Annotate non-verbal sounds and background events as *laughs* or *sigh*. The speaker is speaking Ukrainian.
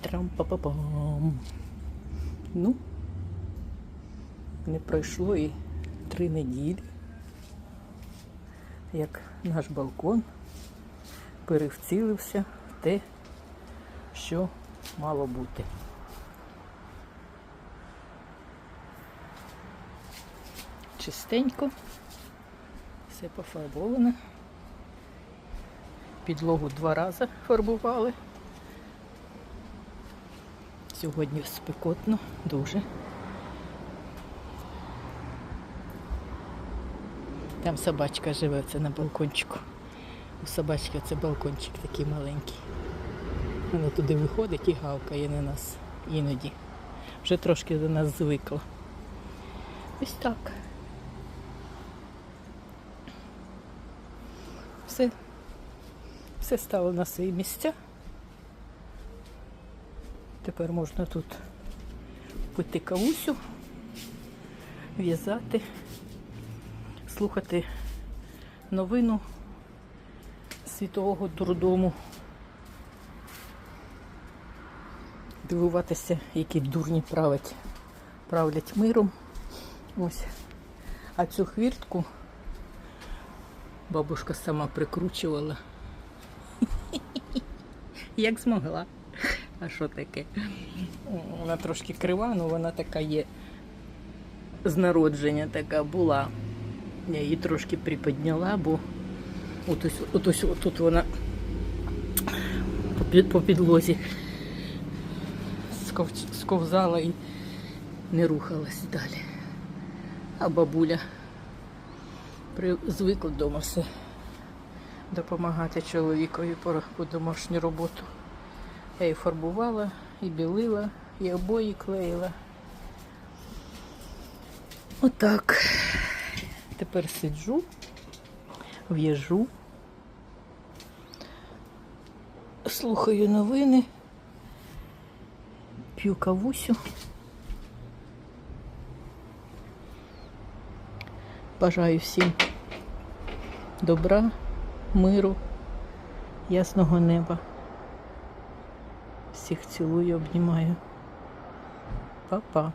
Трам-па-па-пам. Ну, не пройшло і три неділі, як наш балкон перевцілився в те, що мало бути. Чистенько, все пофарбовано. Підлогу два рази фарбували. Сьогодні спекотно, дуже. Там собачка живе, це на балкончику. У собачки це балкончик такий маленький. Вона туди виходить і гавкає на нас іноді. Вже трошки до нас звикла. Ось так. Все, все стало на свої місця. Тепер можна тут пити кавусю, в'язати, слухати новину світового дурдому, дивуватися, які дурні править, правлять миром. Ось. А цю хвіртку бабушка сама прикручувала. *laughs* Як змогла. А що таке? Вона трошки крива, але вона така є з народження така була. Я її трошки приподняла, бо от ось, от ось тут вона по, підлозі сковзала і не рухалась далі. А бабуля звикла вдома все допомагати чоловікові по, по домашню роботу. Я і фарбувала, і білила, і обої клеїла. Отак. Тепер сиджу, в'яжу, слухаю новини, п'ю кавусю. Бажаю всім добра, миру, ясного неба. Всіх цілую, обнімаю. Па-па.